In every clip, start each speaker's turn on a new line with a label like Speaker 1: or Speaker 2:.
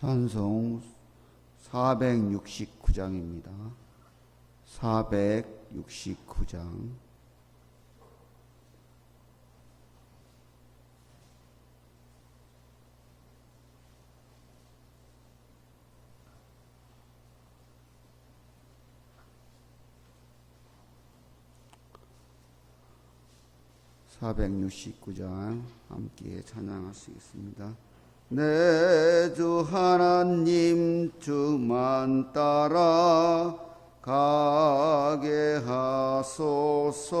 Speaker 1: 찬송 469장입니다. 469장. (469장) 함께 찬양하시겠습니다. 내 주 하나님 주만 따라 가게 하소서.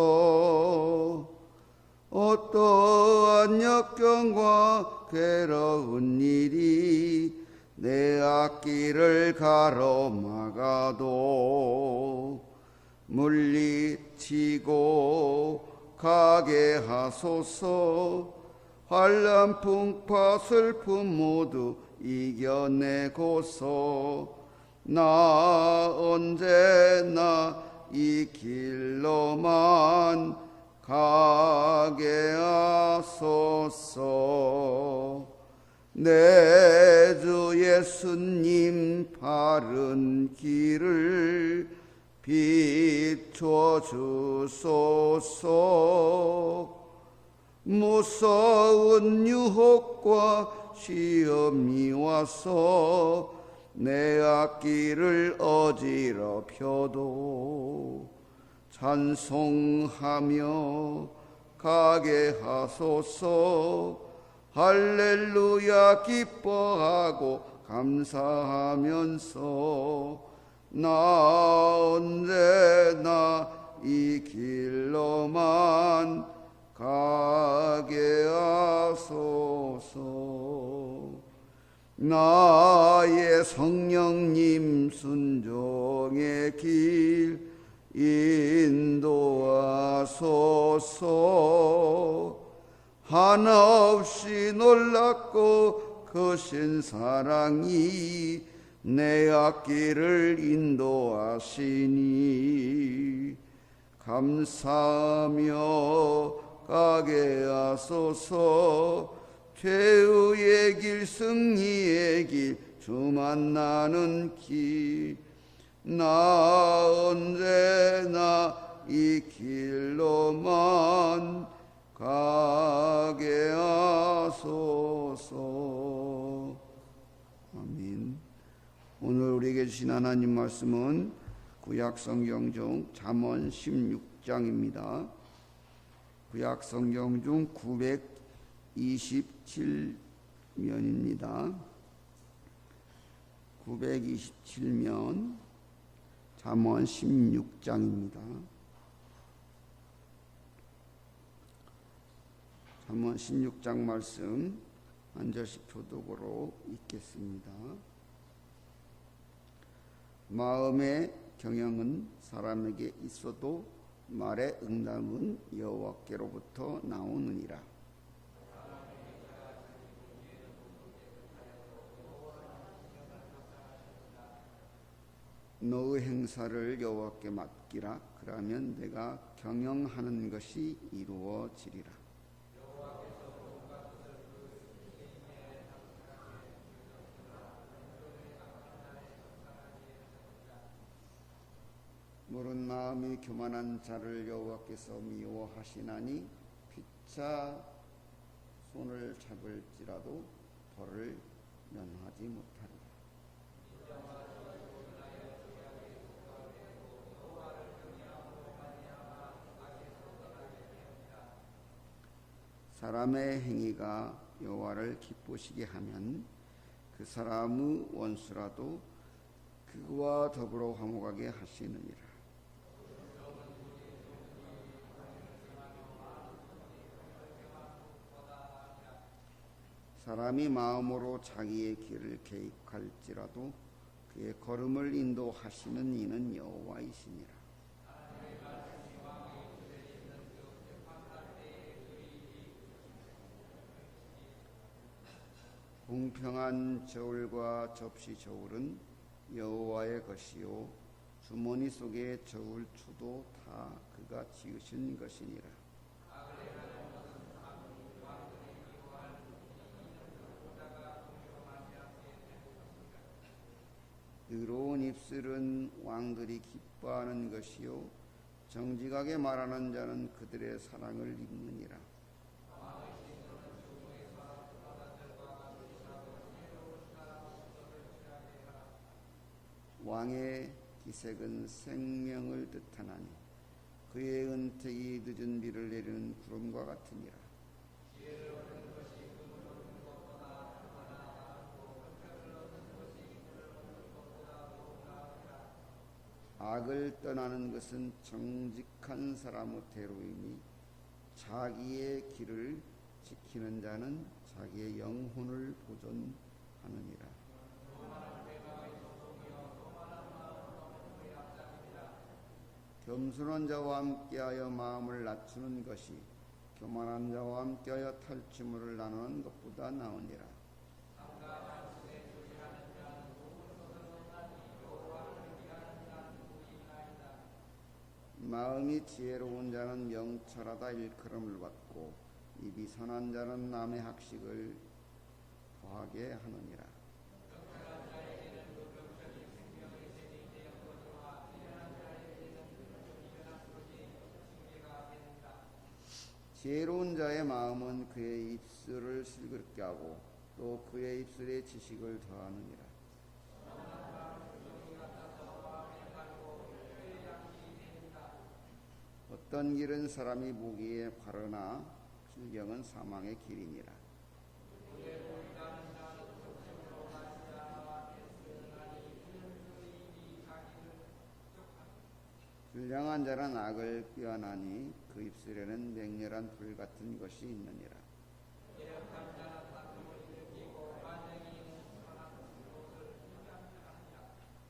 Speaker 1: 어떠한 역경과 괴로운 일이 내 앞길을 가로막아도 물리치고 가게 하소서 환란 풍파 슬픔 모두 이겨내고서 나 언제나 이 길로만 가게 하소서. 내 주 예수님 바른 길을 비춰 주소서 무서운 유혹과 시험이 와서 내 앞길을 어지럽혀도 찬송하며 가게 하소서. 할렐루야 기뻐하고 감사하면서 나 언제나 이 길로만 가게 하소서. 나의 성령님 순종의 길 인도하소서. 한없이 놀랍고 크신 사랑이 내 앞길을 인도하시니 감사하며 가게 하소서. 최후의 길 승리의 길 주 만나는 길. 나 언제나 이 길로만 가게 하소서. 아멘. 오늘 우리에게 주신 하나님 말씀은 구약 성경 중 잠언 16장입니다. 구약 성경 중 927면입니다. 927면 잠언 16장입니다. 잠언 16장 말씀 한 절씩 교독으로 읽겠습니다. 마음의 경영은 사람에게 있어도 말의 응답은 여호와께로부터 나오느니라. 너의 행사를 여호와께 맡기라. 그러면 내가 경영하는 것이 이루어지리라. 모른 마음이 교만한 자를 여호와께서 미워하시나니 피차 손을 잡을지라도 벌을 면하지 못하리라. 사람의 행위가 여호와를 기쁘시게 하면 그 사람의 원수라도 그와 더불어 화목하게 하시느니라. 사람이 마음으로 자기의 길을 계획할지라도 그의 걸음을 인도하시는 이는 여호와이시니라. 공평한 저울과 접시 저울은 여호와의 것이요 주머니 속의 저울 추도 다 그가 지으신 것이니라. 입술은 왕들이 기뻐하는 것이요 정직하게 말하는 자는 그들의 사랑을 입느니라. 왕의 기색은 생명을 뜻하나니 그의 은택이 늦은 비를 내리는 구름과 같으니라. 악을 떠나는 것은 정직한 사람의 대로이니 자기의 길을 지키는 자는 자기의 영혼을 보존하느니라. 겸손한 자와 함께하여 마음을 낮추는 것이 교만한 자와 함께하여 탈취물을 나누는 것보다 나으니라. 마음이 지혜로운 자는 명철하다 일컬음을 받고 입이 선한 자는 남의 학식을 더하게 하느니라. 지혜로운 자의 마음은 그의 입술을 슬그럽게 하고 또 그의 입술에 지식을 더하느니라. 어떤 길은 사람이 보기에 바르나 실경은 사망의 길이니라. 불량한 자는 악을 꾀하나니 그 입술에는 맹렬한 불 같은 것이 있느니라.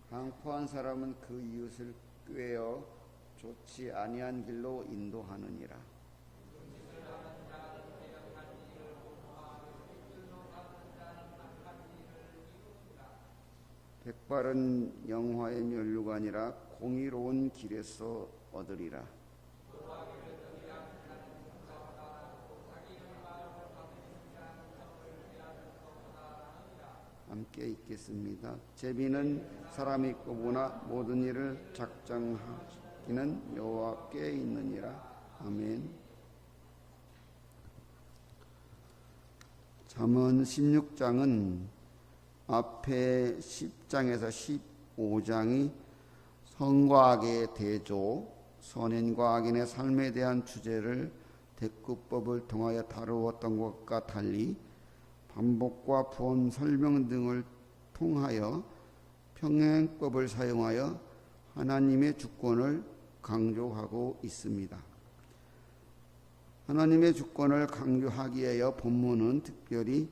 Speaker 1: 강포한 사람은 그 이웃을 꾀어 좋지 아니한 길로 인도하느니라. 백발은 영화의 면류가 아니라 공의로운 길에서 얻으리라. 함께 읽겠습니다. 제비는 사람이 꼽으나 모든 일을 작정하 기는 여호와께 있느니라. 아멘. 잠언 16장은 앞에 10장에서 15장이 성과 악의 대조, 선인과 악인의 삶에 대한 주제를 대꾸법을 통하여 다루었던 것과 달리 반복과 부언 설명 등을 통하여 평행법을 사용하여 하나님의 주권을 강조하고 있습니다. 하나님의 주권을 강조하기 위하여 본문은 특별히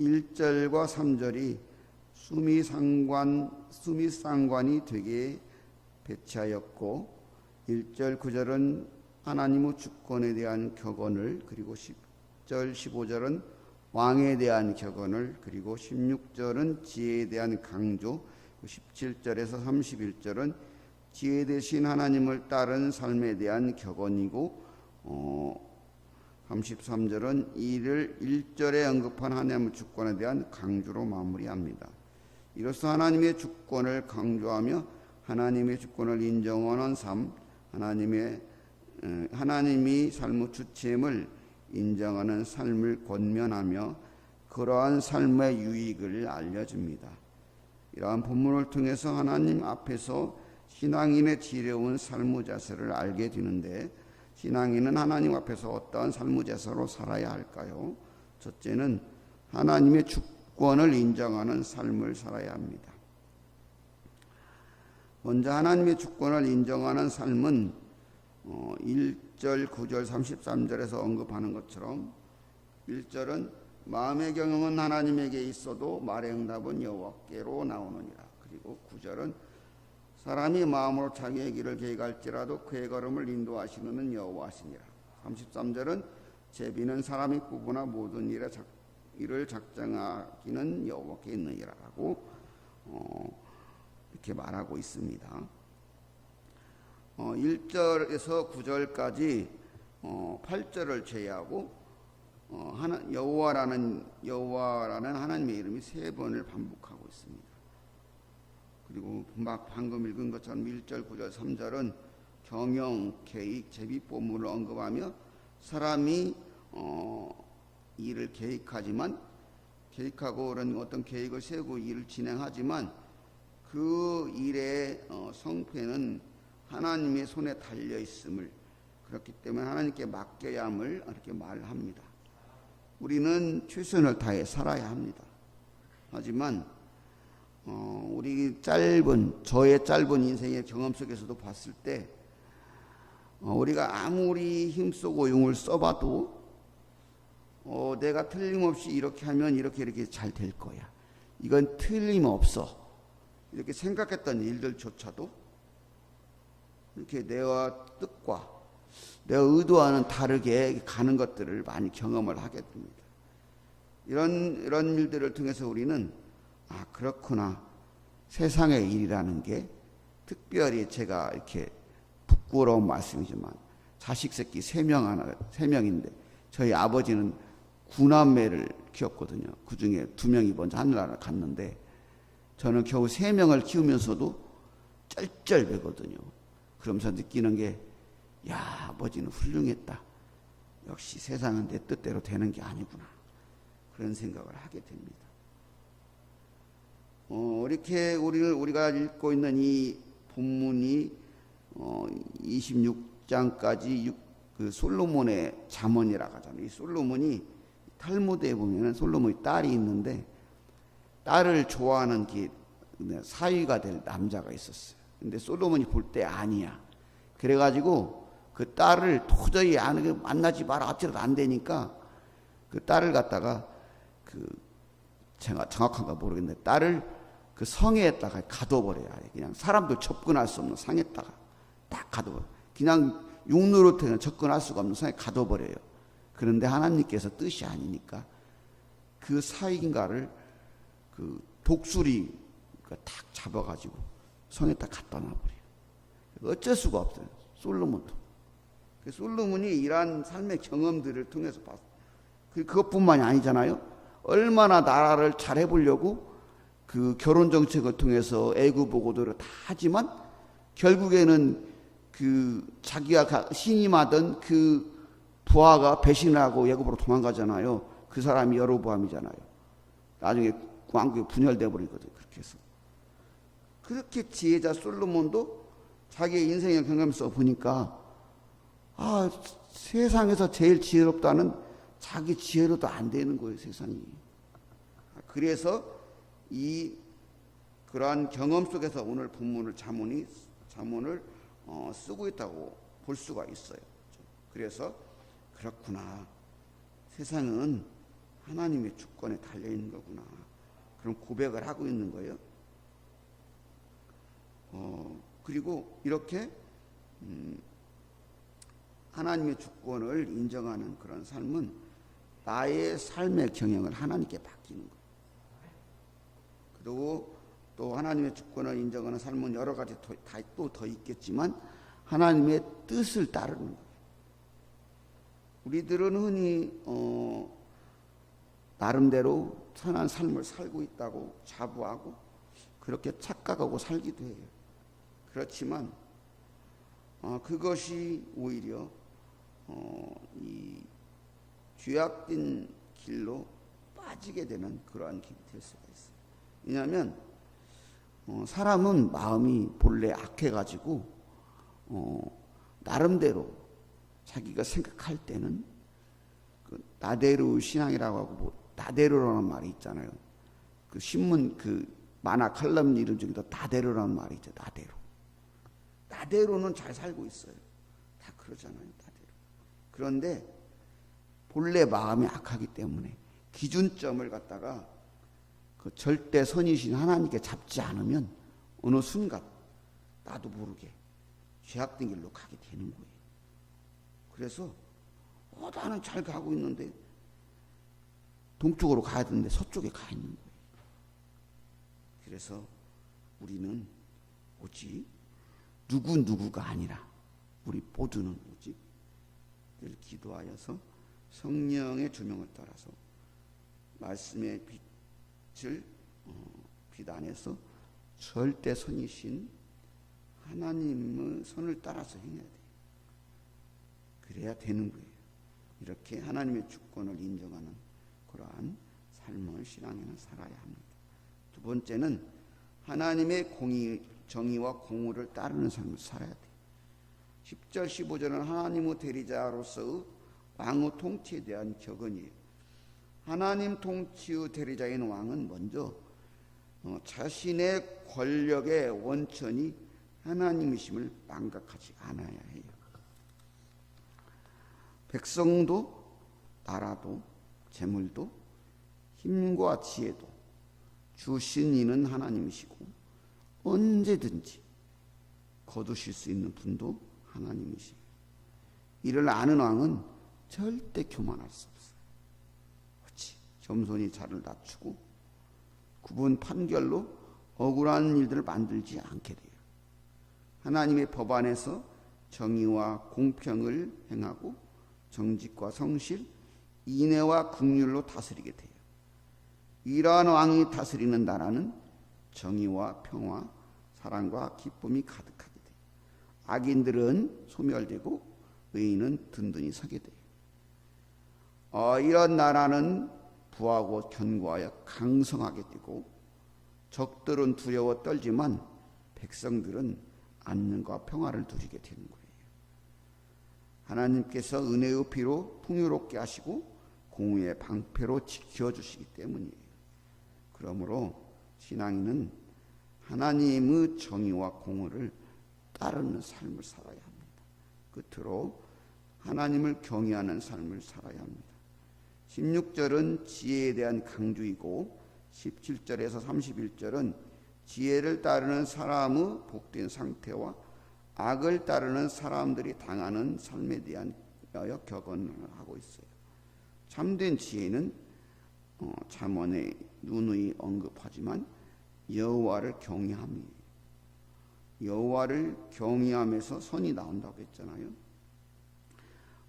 Speaker 1: 1절과 3절이 수미상관, 수미상관이 되게 배치하였고 1절 9절은 하나님의 주권에 대한 격언을 그리고 10절 15절은 왕에 대한 격언을 그리고 16절은 지혜에 대한 강조 17절에서 31절은 지혜 대신 하나님을 따른 삶에 대한 격언이고 어, 33절은 이를 1절에 언급한 하나님의 주권에 대한 강조로 마무리합니다. 이로써 하나님의 주권을 강조하며 하나님의 주권을 인정하는 삶, 하나님의 하나님이 삶의 주체임을 인정하는 삶을 권면하며 그러한 삶의 유익을 알려줍니다. 이러한 본문을 통해서 하나님 앞에서 신앙인의 지혜로운 삶의 자세를 알게 되는데 신앙인은 하나님 앞에서 어떠한 삶의 자세로 살아야 할까요? 첫째는 하나님의 주권을 인정하는 삶을 살아야 합니다. 먼저 하나님의 주권을 인정하는 삶은 1절, 9절, 33절에서 언급하는 것처럼 1절은 마음의 경영은 하나님에게 있어도 말의 응답은 여호와께로 나오느니라. 그리고 9절은 사람이 마음으로 자기의 길을 계획할지라도 그의 걸음을 인도하시는 여호와시니라. 33절은 제비는 사람이 꾸거나 모든 일에 작, 일을 작정하기는 여호와께 있느니라고 어, 이렇게 말하고 있습니다. 어, 1절에서 9절까지 어, 8절을 제외하고 어, 하나, 여호와라는 여호와라는 하나님의 이름이 세 번을 반복하고 있습니다. 그리고 막 방금 읽은 것처럼 1절, 9절, 3절은 경영, 계획, 제비법문을 언급하며 사람이 어, 일을 계획하지만 계획하고 그런 어떤 계획을 세우고 일을 진행하지만 그 일의 어, 성패는 하나님의 손에 달려 있음을 그렇기 때문에 하나님께 맡겨야 함을 이렇게 말합니다. 우리는 최선을 다해 살아야 합니다. 하지만 어, 우리 짧은 저의 짧은 인생의 경험 속에서도 봤을 때 어, 우리가 아무리 힘쓰고 용을 써봐도 어, 내가 틀림없이 이렇게 하면 이렇게 이렇게 잘 될 거야. 이건 틀림없어. 이렇게 생각했던 일들조차도 이렇게 내와 뜻과 내가 의도와는 다르게 가는 것들을 많이 경험을 하게 됩니다. 이런 이런 일들을 통해서 우리는 아 그렇구나 세상의 일이라는 게 특별히 제가 이렇게 부끄러운 말씀이지만 자식 새끼 세 명 하나 세 명인데 저희 아버지는 구남매를 키웠거든요. 그 중에 두 명이 먼저 하늘나라 갔는데 저는 겨우 세 명을 키우면서도 쩔쩔매거든요. 그러면서 느끼는 게, 야, 아버지는 훌륭했다. 역시 세상은 내 뜻대로 되는 게 아니구나. 그런 생각을 하게 됩니다. 어, 이렇게 우리를, 우리가 읽고 있는 이 본문이 어, 26장까지 육, 그 솔로몬의 잠언이라고 하잖아요. 이 솔로몬이 탈무드에 보면은 솔로몬이 딸이 있는데 딸을 좋아하는 게 사위가 될 남자가 있었어요. 근데 솔로몬이 볼 때 아니야. 그래가지고 그 딸을 도저히 안 만나지 마라 어찌라도 안 되니까 그 딸을 갖다가 그 제가 정확한가 모르겠는데 딸을 그 성에다가 가둬버려야 해. 그냥 사람들 접근할 수 없는 상에다가 딱 가둬버려. 그냥 육로로 그냥 접근할 수가 없는 성에 가둬버려요. 그런데 하나님께서 뜻이 아니니까 그 사인가를 그 독수리 탁 잡아가지고 성에다 갖다 놔버려요. 어쩔 수가 없어요. 솔로몬도. 그 솔로몬이 이러한 삶의 경험들을 통해서 봤어요. 그, 그것뿐만이 아니잖아요. 얼마나 나라를 잘 해보려고 그 결혼 정책을 통해서 애구 보고도를 다 하지만 결국에는 그 자기가 신임하던 그 부하가 배신하고 예굽으로 도망가잖아요. 그 사람이 여로보암이잖아요. 나중에 왕국이 분열돼 버리거든. 그렇게 해서 그렇게 지혜자 솔로몬도 자기의 인생의 경험에서 보니까 아 세상에서 제일 지혜롭다는 자기 지혜로도 안 되는 거예요 세상이. 그래서 이 그러한 경험 속에서 오늘 본문을 자문이 자문을 어, 쓰고 있다고 볼 수가 있어요. 그래서 그렇구나. 세상은 하나님의 주권에 달려 있는 거구나. 그런 고백을 하고 있는 거예요. 어, 그리고 이렇게 음, 하나님의 주권을 인정하는 그런 삶은 나의 삶의 경영을 하나님께 맡기는 거예요. 그리고 또 하나님의 주권을 인정하는 삶은 여러 가지 또 더 있겠지만 하나님의 뜻을 따르는 거예요. 우리들은 흔히 어, 나름대로 선한 삶을 살고 있다고 자부하고 그렇게 착각하고 살기도 해요. 그렇지만 어, 그것이 오히려 어, 이 죄악된 길로 빠지게 되는 그러한 길이 될 수가 있어요. 왜냐하면 어, 사람은 마음이 본래 악해가지고 어, 나름대로 자기가 생각할 때는 그 나대로 신앙이라고 하고 뭐 나대로라는 말이 있잖아요. 그 신문 그 만화 칼럼 이름 중에도 나대로라는 말이 있죠. 나대로. 나대로는 잘 살고 있어요. 다 그러잖아요. 나대로. 그런데 본래 마음이 악하기 때문에 기준점을 갖다가 그 절대 선이신 하나님께 잡지 않으면 어느 순간 나도 모르게 죄악된 길로 가게 되는 거예요. 그래서 어, 나는 잘 가고 있는데 동쪽으로 가야 되는데 서쪽에 가 있는 거예요. 그래서 우리는 오직 누구 누구가 아니라 우리 모두는 오직 늘 기도하여서 성령의 조명을 따라서 말씀의 빛 을 어, 빛 안에서 절대 선이신 하나님의 선을 따라서 행해야 돼요. 그래야 되는 거예요. 이렇게 하나님의 주권을 인정하는 그러한 삶을 신앙에는 살아야 합니다. 두 번째는 하나님의 공의, 정의와 공의를 따르는 삶을 살아야 돼요. 10절, 15절은 하나님의 대리자로서의 왕의 통치에 대한 격언이에요. 하나님 통치의 대리자인 왕은 먼저 어, 자신의 권력의 원천이 하나님이심을 망각하지 않아야 해요. 백성도 나라도 재물도 힘과 지혜도 주신 이는 하나님이시고 언제든지 거두실 수 있는 분도 하나님이시고 이를 아는 왕은 절대 교만할 수 겸손히 자를 낮추고 구분 판결로 억울한 일들을 만들지 않게 돼요. 하나님의 법 안에서 정의와 공평을 행하고 정직과 성실, 인애와 긍휼로 다스리게 돼요. 이러한 왕이 다스리는 나라는 정의와 평화, 사랑과 기쁨이 가득하게 돼요. 악인들은 소멸되고 의인은 든든히 서게 돼요. 어, 이런 나라는 부하고 견고하여 강성하게 되고 적들은 두려워 떨지만 백성들은 안녕과 평화를 누리게 되는 거예요. 하나님께서 은혜의 피로 풍요롭게 하시고 공의의 방패로 지켜주시기 때문이에요. 그러므로 신앙인은 하나님의 정의와 공의를 따르는 삶을 살아야 합니다. 끝으로 하나님을 경외하는 삶을 살아야 합니다. 16절은 지혜에 대한 강조이고 17절에서 31절은 지혜를 따르는 사람의 복된 상태와 악을 따르는 사람들이 당하는 삶에 대한 격언을 하고 있어요. 참된 지혜는 어, 잠언에 누누이 언급하지만 여호와를 경외함이에요. 여호와를 경외함에서 선이 나온다고 했잖아요.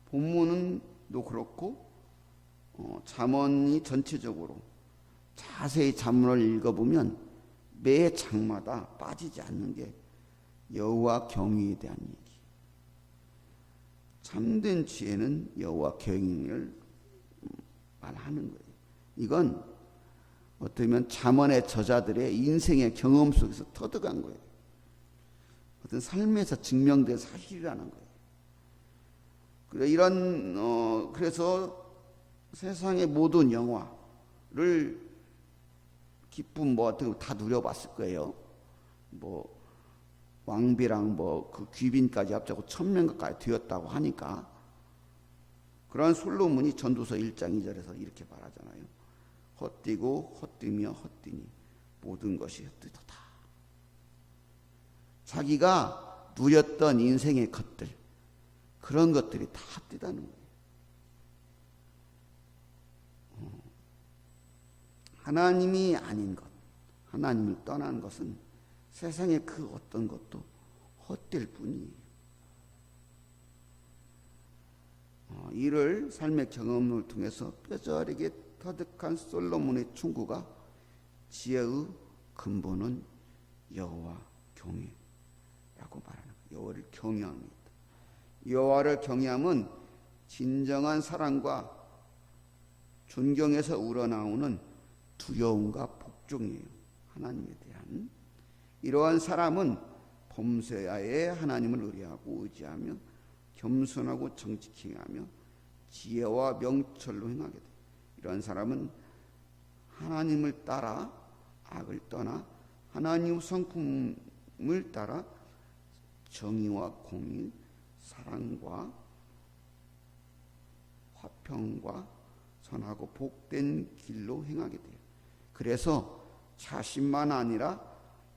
Speaker 1: 본문은도 그렇고 어, 잠언이 전체적으로 자세히 잠언을 읽어보면 매 장마다 빠지지 않는 게 여호와 경외에 대한 얘기. 참된 지혜는 여호와 경외를 말하는 거예요. 이건 어떻게 잠언의 저자들의 인생의 경험 속에서 터득한 거예요. 어떤 삶에서 증명된 사실이라는 거예요. 그래 이런 어 그래서 세상의 모든 영화를 기쁨 뭐 어떤 다 누려봤을 거예요. 뭐 왕비랑 뭐 그 귀빈까지 합쳐고 천명 가까이 되었다고 하니까 그러한 솔로몬이 전도서 1장 2절에서 이렇게 말하잖아요. 헛뛰고 헛뛰며 헛뛰니 모든 것이 헛되도다. 자기가 누렸던 인생의 것들 그런 것들이 다 헛되다는 거예요. 하나님이 아닌 것, 하나님을 떠난 것은 세상의 그 어떤 것도 헛될 뿐이에요. 어, 이를 삶의 경험을 통해서 뼈저리게 터득한 솔로몬의 충고가 지혜의 근본은 여호와 경외라고 말하는 거예요. 여호와를 경외합니다. 여호와를 경외함은 진정한 사랑과 존경에서 우러나오는 두려움과 복종이에요. 하나님에 대한 이러한 사람은 범죄야에 하나님을 의뢰하고 의지하며 겸손하고 정직히 하며 지혜와 명철로 행하게 돼. 이런 사람은 하나님을 따라 악을 떠나 하나님 성품을 따라 정의와 공의, 사랑과 화평과 선하고 복된 길로 행하게 돼요. 그래서 자신만 아니라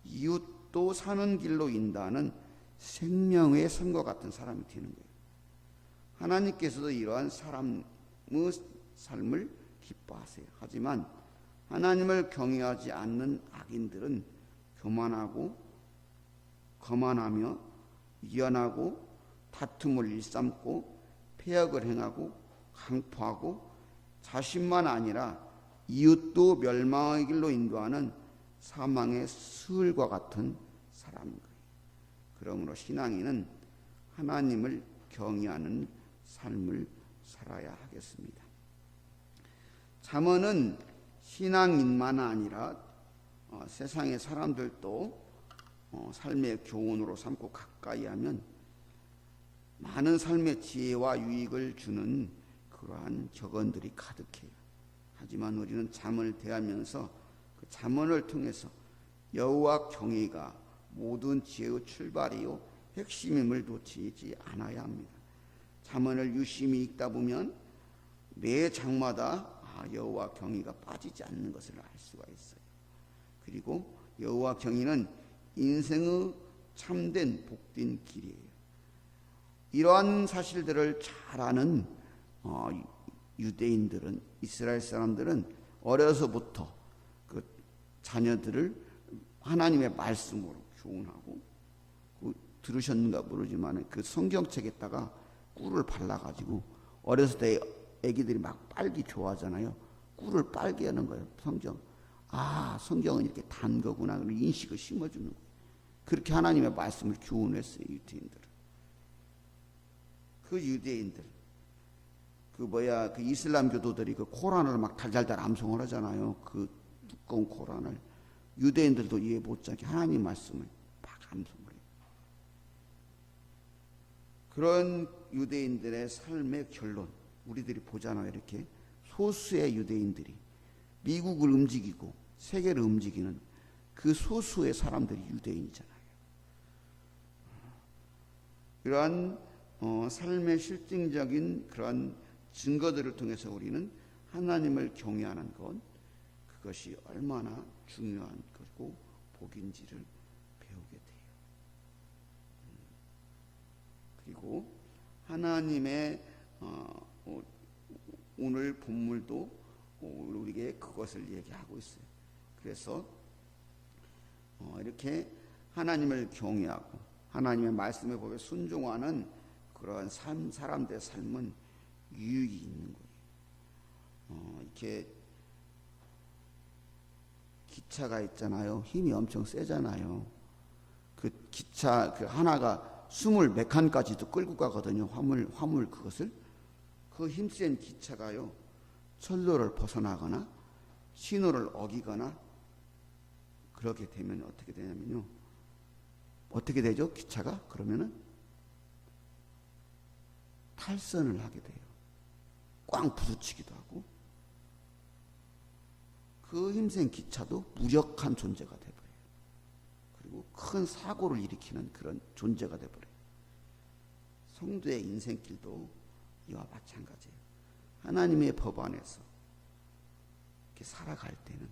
Speaker 1: 이웃도 사는 길로 인다는 생명의 선과 같은 사람이 되는 거예요. 하나님께서도 이러한 사람의 삶을 기뻐하세요. 하지만 하나님을 경외하지 않는 악인들은 교만하고 거만하며 미연하고 다툼을 일삼고 폐역을 행하고 강포하고 자신만 아니라 이웃도 멸망의 길로 인도하는 사망의 스을과 같은 사람인 거예요. 그러므로 신앙인은 하나님을 경외하는 삶을 살아야 하겠습니다. 잠언은 신앙인만 아니라 어, 세상의 사람들도 어, 삶의 교훈으로 삼고 가까이 하면 많은 삶의 지혜와 유익을 주는 그러한 격언들이 가득해요. 하지만 우리는 잠언을 대하면서 그 잠언을 통해서 여호와 경외가 모든 지혜의 출발이요 핵심임을 놓치지 않아야 합니다. 잠언을 유심히 읽다 보면 매 장마다 아, 여호와 경외가 빠지지 않는 것을 알 수가 있어요. 그리고 여호와 경외는 인생의 참된 복된 길이에요. 이러한 사실들을 잘 아는 어, 유대인들은 이스라엘 사람들은 어려서부터 그 자녀들을 하나님의 말씀으로 교훈하고 그 들으셨는가 모르지만 그 성경책에다가 꿀을 발라가지고 어렸을 때 애기들이 막 빨기 좋아하잖아요. 꿀을 빨게 하는 거예요. 성경. 아, 성경은 이렇게 단 거구나. 그런 인식을 심어주는 거예요. 그렇게 하나님의 말씀을 교훈했어요. 유대인들은. 그 유대인들. 그 뭐야 그 이슬람 교도들이 그 코란을 막 달달달 암송을 하잖아요. 그 두꺼운 코란을 유대인들도 이해 못하게 하나님 말씀을 막 암송을 해요. 그런 유대인들의 삶의 결론 우리들이 보잖아요. 이렇게 소수의 유대인들이 미국을 움직이고 세계를 움직이는 그 소수의 사람들이 유대인이잖아요. 이러한 어, 삶의 실증적인 그러한 증거들을 통해서 우리는 하나님을 경외하는 것 그것이 얼마나 중요한 것고 복인지를 배우게 돼요. 음. 그리고 하나님의 어, 어, 오늘 본물도 우리에게 그것을 얘기하고 있어요. 그래서 어, 이렇게 하나님을 경외하고 하나님의 말씀에 보면 순종하는 그러한 삶, 사람들의 삶은 유익이 있는 거예요. 어, 이렇게 기차가 있잖아요. 힘이 엄청 세잖아요. 그 기차 그 하나가 스물 몇 칸까지도 끌고 가거든요. 화물 화물 그것을 그 힘센 기차가요. 철로를 벗어나거나 신호를 어기거나 그렇게 되면 어떻게 되냐면요. 어떻게 되죠? 기차가 그러면은 탈선을 하게 돼요. 꽝 부딪히기도 하고 그 힘센 기차도 무력한 존재가 돼버려요. 그리고 큰 사고를 일으키는 그런 존재가 돼버려요. 성도의 인생길도 이와 마찬가지예요. 하나님의 법 안에서 이렇게 살아갈 때는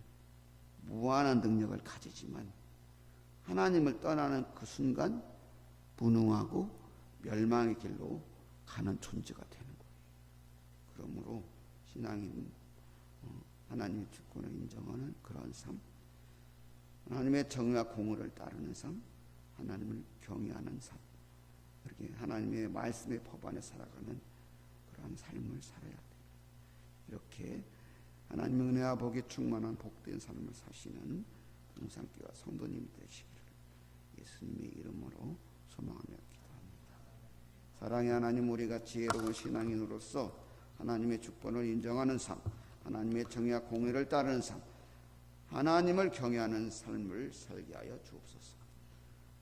Speaker 1: 무한한 능력을 가지지만 하나님을 떠나는 그 순간 무능하고 멸망의 길로 가는 존재가 되는 그러므로 신앙인 어, 하나님의 주권을 인정하는 그런 삶, 하나님의 정의와 공의를 따르는 삶, 하나님을 경외하는 삶, 이렇게 하나님의 말씀의 법 안에 살아가는 그러한 삶을 살아야 돼요. 이렇게 하나님의 은혜와 복이 충만한 복된 삶을 사시는 동상교와 성도님이 되시기를 예수님의 이름으로 소망하며 기도합니다. 사랑의 하나님 우리가 지혜로운 신앙인으로서 하나님의 주권을 인정하는 삶, 하나님의 정의와 공의를 따르는 삶, 하나님을 경외하는 삶을 살게 하여 주옵소서.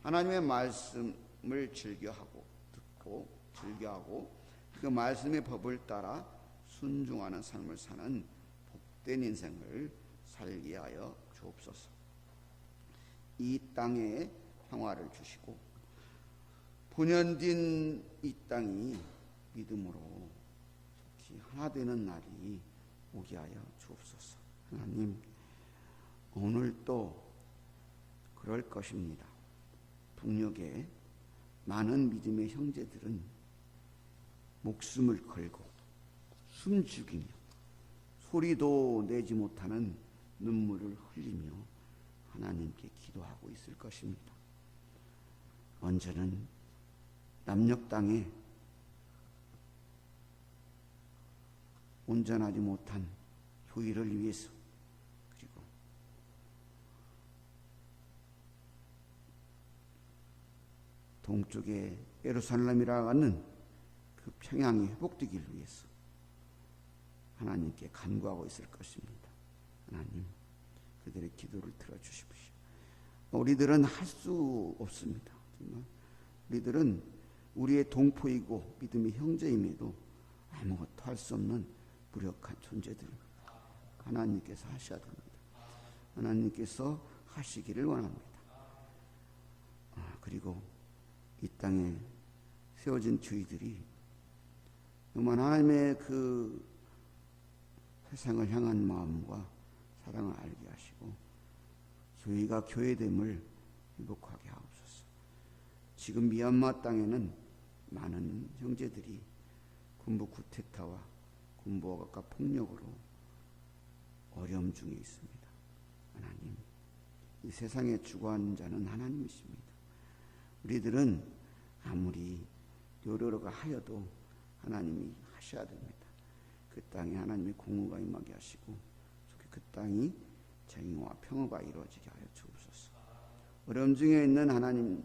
Speaker 1: 하나님의 말씀을 즐겨하고 듣고 즐겨하고 그 말씀의 법을 따라 순종하는 삶을 사는 복된 인생을 살게 하여 주옵소서. 이 땅에 평화를 주시고 본연된 이 땅이 믿음으로 속히 하나 되는 날이 오게 하여 주옵소서. 하나님 오늘 또 그럴 것입니다. 북녘에 많은 믿음의 형제들은 목숨을 걸고 숨죽이며 소리도 내지 못하는 눈물을 흘리며 하나님께 기도하고 있을 것입니다. 언제는 남녘 땅에 온전하지 못한 교회를 위해서 그리고 동쪽에 예루살렘이라 하는 그 평양이 회복되기를 위해서 하나님께 간구하고 있을 것입니다. 하나님 그들의 기도를 들어주십시오. 우리들은 할 수 없습니다. 정말 우리들은 우리의 동포이고 믿음의 형제임에도 아무것도 할 수 없는 무력한 존재들입니다. 하나님께서 하셔야 됩니다. 하나님께서 하시기를 원합니다. 아, 그리고 이 땅에 세워진 주의들이 정말 하나님의 그 세상을 향한 마음과 사랑을 알게 하시고 저희가 교회됨을 회복하게 하옵소서. 지금 미얀마 땅에는 많은 형제들이 군부 쿠데타와 군부 억압과 폭력으로 어려움 중에 있습니다. 하나님, 이 세상에 주관하는 자는 하나님이십니다. 우리들은 아무리 노력을 하여도 하나님이 하셔야 됩니다. 그 땅에 하나님의 공의가 임하게 하시고 그 땅이 정의와 평화가 이루어지게 하여 주옵소서. 어려움 중에 있는 하나님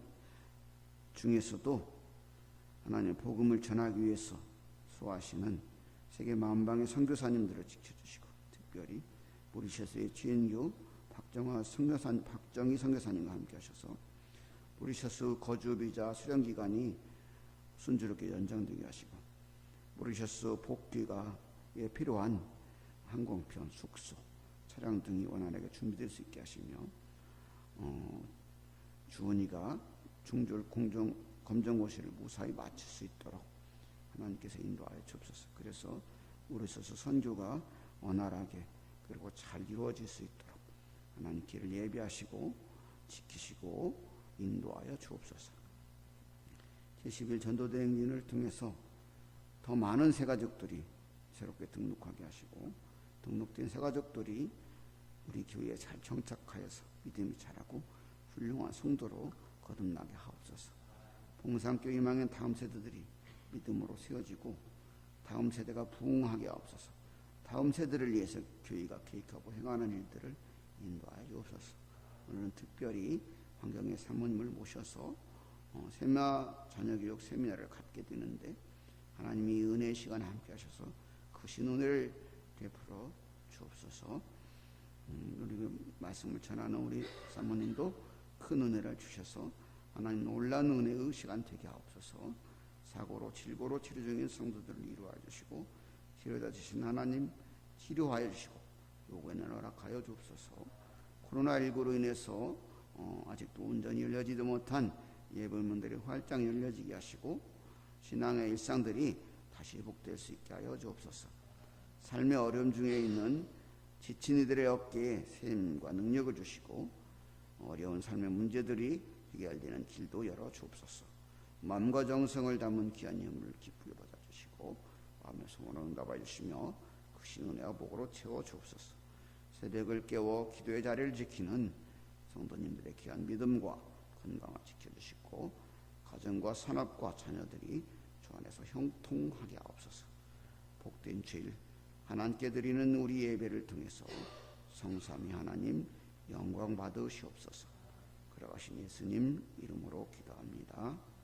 Speaker 1: 중에서도 하나님 복음을 전하기 위해서 수하시는 세계 만방의 선교사님들을 지켜주시고 특별히 모리셔스의 주인교 박정화 선교사 박정희 선교사님과 함께 하셔서 모리셔스 거주 비자 수령 기간이 순조롭게 연장되게 하시고 모리셔스 복귀가 에 필요한 항공편, 숙소, 차량 등이 원활하게 준비될 수 있게 하시며 어, 주원이가 중졸 공정 검정고시를 무사히 마칠 수 있도록 하나님께서 인도하여 주옵소서. 그래서 모리셔스 선교가 원활하게 그리고 잘 이루어질 수 있도록 하나님 길을 예비하시고 지키시고 인도하여 주옵소서. 제11 전도대행진을 통해서 더 많은 새가족들이 새롭게 등록하게 하시고 등록된 새가족들이 우리 교회에 잘 정착하여서 믿음이 자라고 훌륭한 성도로 거듭나게 하옵소서. 봉상교 희망의 다음 세대들이 믿음으로 세워지고 다음 세대가 부흥하게 하옵소서. 다음 세대를 위해서 교회가 계획하고 행하는 일들을 인도하여 주옵소서. 오늘은 특별히 환경의 사모님을 모셔서 어, 세마 자녀교육 세미나를 갖게 되는데 하나님이 은혜의 시간에 함께 하셔서 크신 은혜를 베풀어 주옵소서. 음, 우리 말씀을 전하는 우리 사모님도 큰 은혜를 주셔서 하나님 놀란 은혜의 시간 되게 하옵소서. 사고로 질고로 치료 중인 성도들을 이루어 주시고 치료자 주신 하나님 치료하여 주시고 요구에는 허락하여 주옵소서. 코로나19로 인해서 어, 아직도 온전히 열려지도 못한 예불문들이 활짝 열려지게 하시고 신앙의 일상들이 다시 회복될 수 있게 하여 주옵소서. 삶의 어려움 중에 있는 지친 이들의 어깨에 샘과 능력을 주시고 어려운 삶의 문제들이 해결되는 길도 열어 주옵소서. 마음과 정성을 담은 귀한 예물을 기쁘게 받아 주시고 마음의 소원을 응답하 주시며 크신 은혜와 복으로 채워 주옵소서. 새벽을 깨워 기도의 자리를 지키는 성도님들의 귀한 믿음과 건강을 지켜주시고 가정과 산업과 자녀들이 주 안에서 형통하게 하옵소서. 복된 주일 하나님께 드리는 우리 예배를 통해서 성삼위 하나님 영광 받으시옵소서. 그러하신 예수님 이름으로 기도합니다.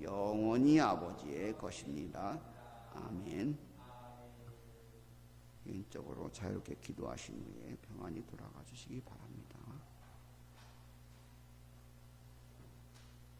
Speaker 1: 영원히 아버지의 것입니다. 아멘. 개인적으로 자유롭게 기도하신 후에 평안히 돌아가 주시기 바랍니다.